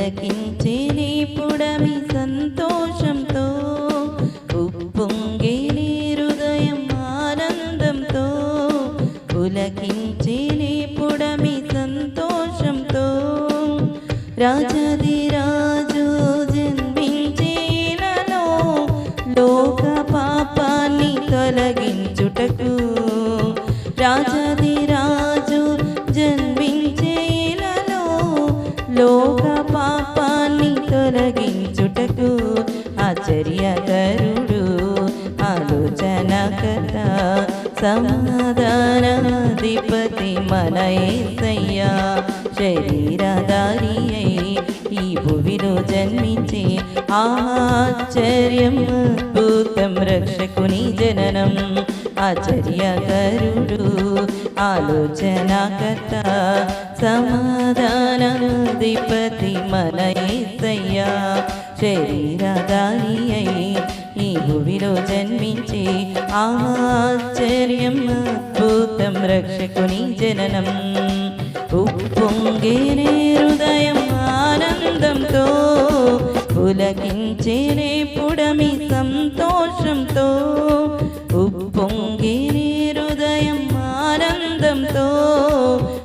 పులకించే నీ పుడమి సంతోషంతో ఉప్పొంగే నీ హృదయం ఆనందంతో పులకించే నీ పుడమి సంతోషంతో. రాజది రాజు జన్మించేనలో లోక పాపాన్ని తొలగించుటకు. రాజది రాజు జన్మ ఆశ్చర్యకరుడు ఆలోచన ఆలోచనకర్త సమాధానాధిపతి మన యేసయ్యా శరీరధారి అయి ఈ భువిలో జన్మించే ఆశ్చర్యం అద్భుతం రక్షకుని జననం. ఆచర్యకరుడు ఆలోచన కథ సమాధానాధిపతి మన యేసయ్యా శరీరధారి అయి ఈ భువిలో జన్మించి ఆశ్చర్యం అద్భుతం రక్షకుని జననం. ఉప్పొంగేనే హృదయం ఆనందంతో పులకించేనే పుడమి సంతోషంతో. ఉప్పొంగేనే హృదయం ఆనందంతో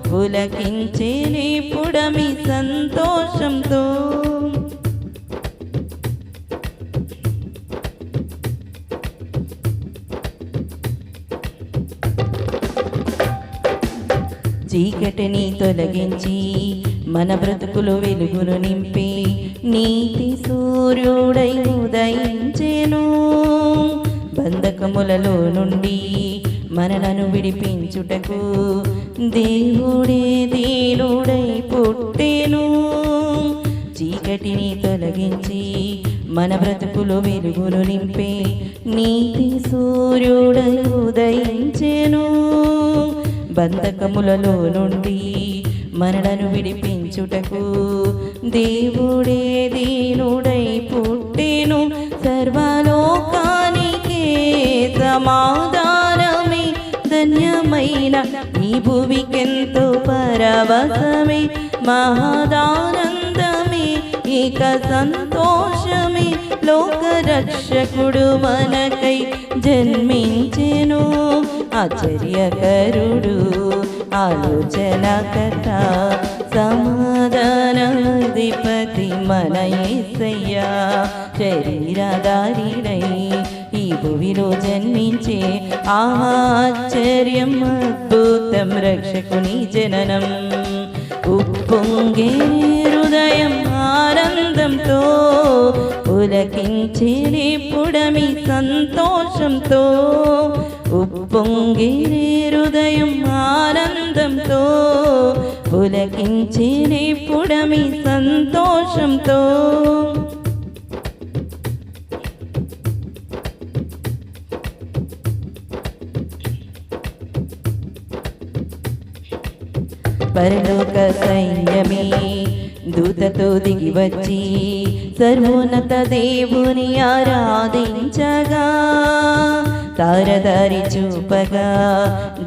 పులకించ చీకటిని తొలగించి మన బ్రతుకులు వెలుగును నింపి నీతి సూర్యుడై ఉదయించేను. బంధకములలో నుండి మనలను విడిపించుటకు దేవుడే దీనుడై పుట్టేను. చీకటిని తొలగించి మన బ్రతుకులు వెలుగును నింపే నీతి సూర్యుడై ఉదయించే బంధకములలో నుండి మనలను విడిపించుటకు దేవుడే దీనుడై పుట్టెను. సర్వలోకానికే సమాధానమే. ధన్యమైన ఈ భూమికెంతో పరవశమే. మహదానందమే ఇక సంతోషమే. లోకరక్షకుడు మనకై జన్మించెను. ఆశ్చర్యకరుడు కథ సమాధానాధిపతి మన యేసయ్యా శరీరధారిడై ఈ భువిలో జన్మించే ఆశ్చర్యం అద్భుతం రక్షకుని జననం. ఉప్పొంగే హృదయం ఆనందంతో పులకించే పుడమి సంతోషంతో ఉప్పొంగే హృదయం ఆనందంతో పులకించే పుడమి సంతోషంతో. పరలోక సైన్యమే దూతతో దిగి వచ్చి సర్వోన్నత దేవుని ఆరాధించగా. తారదారి చూపగా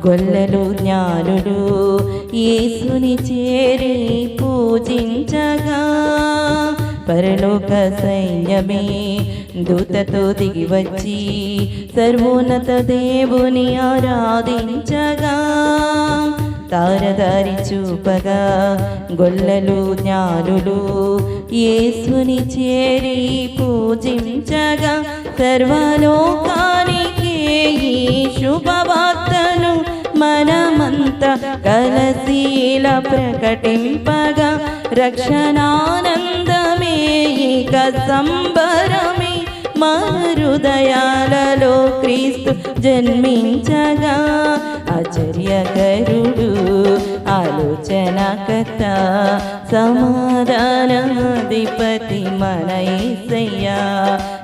గొల్లలు జ్ఞానులు యేసుని చేరి పూజించగా పరలోక సైన్యమే దూతతో దిగి వచ్చి సర్వోన్నత దేవుని ఆరాధించగా తారదారి చూపగా గొల్లలు జ్ఞానులు యేసుని చేరి పూజించగా సర్వలోకాలు ఈ శుభవార్తను మనమంతా కలసీల ప్రకటింపగా రక్షణానందమే ఇక సంబరమే మన హృదయాలలో క్రీస్తు జన్మించగా ఆశ్చర్యకరుడు ఆలోచనకర్త సమాధానాధిపతి మన యేసయ్యా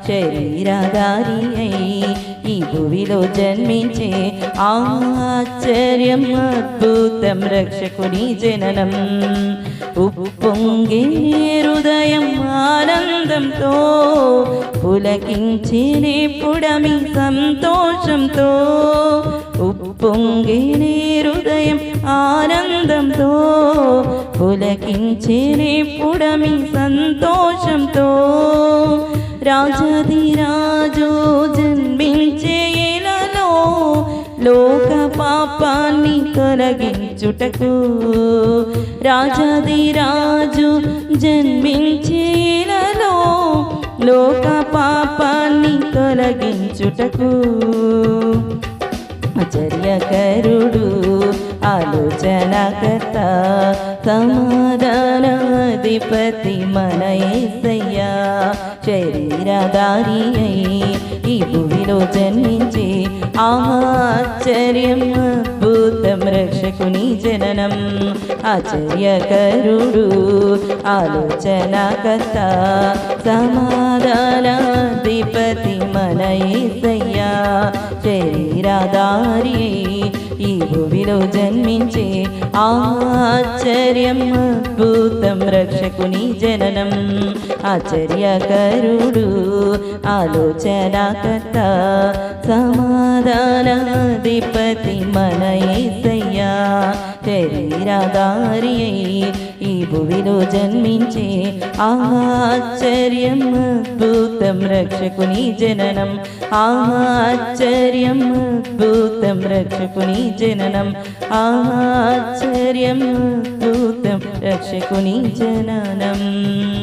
శరీరధారి అయి ఈ భూమిలో జన్మించే ఆశ్చర్యం అద్భుతం రక్షకుని జననం. ఉప్పొంగే హృదయం ఆనందంతో పులకించినే పుడమి సంతోషంతో ఉప్పొంగే హృదయం ఆనందంతో పులకించినే పుడమి సంతోషంతో రాజాదిరాజు జన్మించే లోక పాపాన్ని తొలగించుటకు. రాజాదిరాజు జన్మించేలలో లోక పాపాన్ని తొలగించుటకు. ఆశ్చర్యకరుడు ఆలోచనకర్త సమాధానాధిపతి మన ఏసయ్యా శరీరధారి అయి ఈ భూమిలో జన్మించి ఆశ్చర్యం అద్భుతం రక్షకుని జననం. ఆశ్చర్యకరుడు ఆలోచనకర్త సమాధానాధిపతి మన ఏసయ్యా శరీరధారి ఈ భూమిలో జన్మించే ఆశ్చర్యం అద్భుతం రక్షకుని జననం. ఆశ్చర్యకరుడు ఆలోచనకర్త సమాధానాధిపతి మన యేసయ్యా శరీరధారి ఈ భువిలో జన్మించే ఆశ్చర్యం అద్భుతం రక్షకుని జననం. ఆశ్చర్యం అద్భుతం రక్షకుని జననం. ఆశ్చర్యం అద్భుతం రక్షకుని జననం.